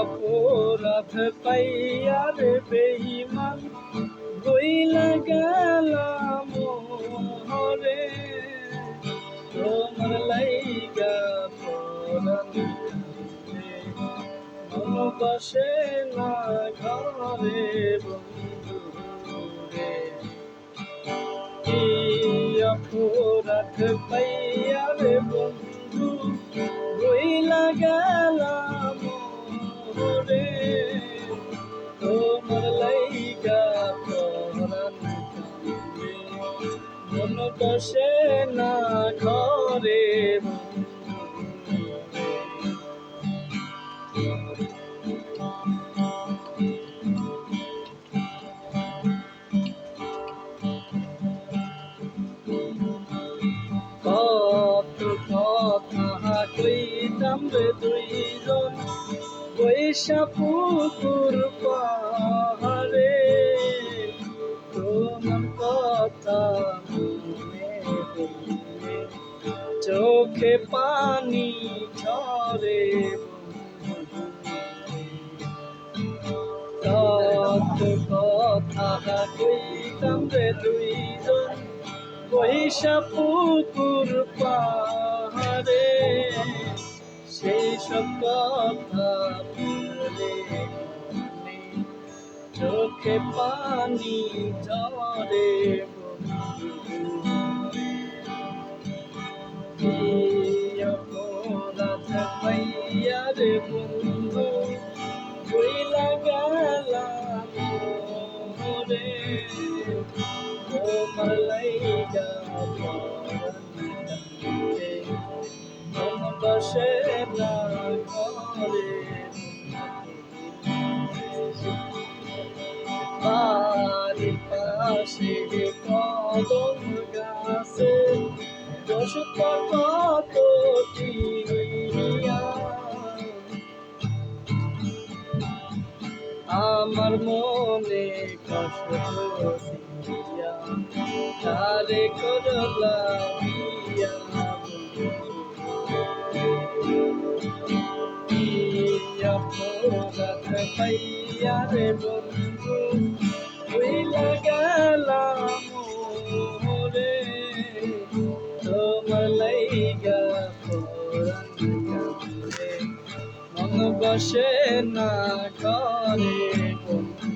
অপরাধ পাইয়া রে বেঈমান বইলা গেলাম হরে তোমার লাইগা পরাণ বসে না ঘরে বন্ধু। অপরাধ পাইয়া রে বন্ধু বইলা গেলাম রে তোমার লাইগা পরাণ মন বসে না ঘরে। কথা কইতাম রে দুইজন বৈশা পুকুর পাহাড়ে। তোমার কথা চোখে পানি ঝরে কত কথা কইতাম রে দুইজন বৈশা পুকুর পাহাড়ে। সেই সব কথা ভুলে চোখে পানি ঝরে রে বন্ধু বইলা গেলাম রে তোমার লাইগা পাশে কদম গাছে আমার মনে কষ্ট তারে করলা পাইয়া রে বন্ধু। হইলা গেলাম রে তোমার লাইগা পোরান কান্দে মন বসে না ঘরে বন্ধু।